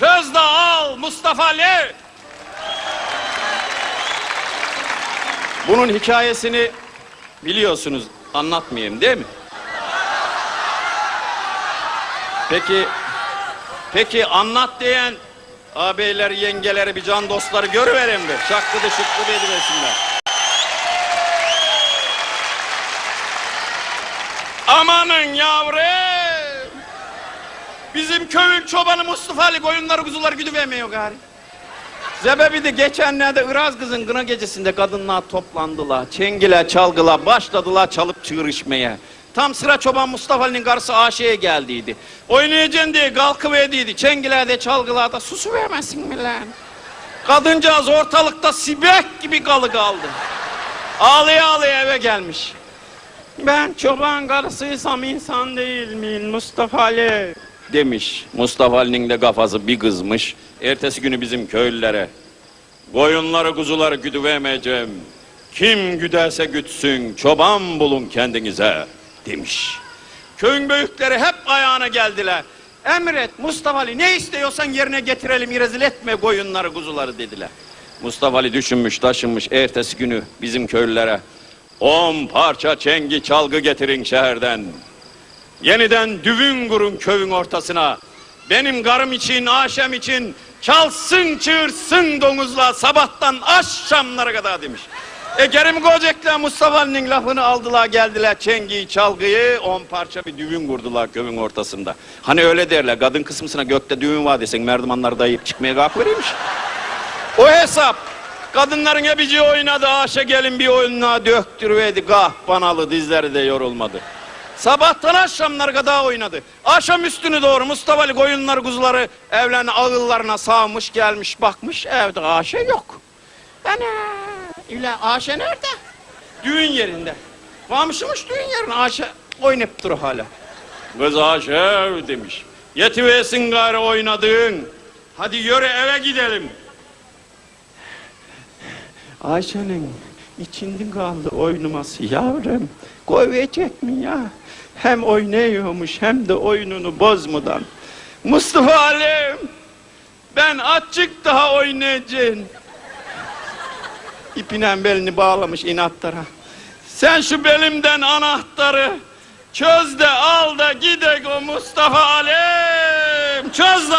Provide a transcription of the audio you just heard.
Çöz de al Mustafa Ali. Bunun hikayesini biliyorsunuz. Anlatmayayım değil mi? Peki, peki anlat diyen ağabeyler, yengeleri, bir can dostları görüverin bir. Şakkıdı şıkkıdı ediversinler. Amanın yavrum. Bizim köyün çobanı Mustafa Ali koyunları kuzuları güdüvermiyor gari. Sebebi de geçenlerde Iraz kızın kına gecesinde kadınlar toplandılar. Çengile çalgıla başladılar çalıp çığırışmaya. Tam sıra çoban Mustafa Ali'nin karısı Aşe'ye geldiydi. Oynayacaksın diye kalkıverdiydi. Çengilerde çalgılarda susu vermesin mi lan? Kadıncağız ortalıkta sibek gibi kalı kaldı. Ağlaya ağlaya eve gelmiş. Ben çoban karısıysam insan değil miyim Mustafa Ali? Demiş. Mustafa Ali'nin de kafası bir kızmış. Ertesi günü bizim köylülere. Koyunları kuzuları güdüvermeyeceğim. Kim güderse gütsün çoban bulun kendinize demiş. Köyün büyükleri hep ayağına geldiler. Emret Mustafa Ali ne istiyorsan yerine getirelim rezil etme koyunları kuzuları dediler. Mustafa Ali düşünmüş taşınmış ertesi günü bizim köylülere. On parça çengi çalgı getirin şehirden. Yeniden düvün kurun köyün ortasına. Benim karım için, Aşem için çalsın çığırsın domuzla sabahtan akşamlara kadar demiş. E Kerim Gocek'le Mustafa Ali'nin lafını aldılar geldiler çengiyi çalgıyı on parça bir düğün kurdular köyün ortasında. Hani öyle derler kadın kısmısına gökte düğün var desen merdivenler dayayıp çıkmaya kalkıverirmiş. O hesap kadınların ebici oynadı aşa gelin bir oyununa döktürüverdi kah banalı dizleri de yorulmadı. Sabahtan akşamlar kadar oynadı. Akşam üstünü doğru Mustafa Ali koyunları kuzuları evlen ağıllarına sağmış gelmiş bakmış evde Aşe yok. Ana ile Aşe nerede? Düğün yerinde. Varmışmış düğün yerine Aşe oynayıp dur hala. Kız Aşe demiş. Yetiversin gari oynadığın. Hadi yürü eve gidelim. Ayşe'nin içinde kaldı oynaması yavrum. Koyacak mı ya? Hem oynuyormuş hem de oyununu bozmadan. Mustafa Alim, ben açık daha oynayacağım. İpinen belini bağlamış inattara. Sen şu belimden anahtarı çöz de al da gidek o Mustafa Alim. Çöz de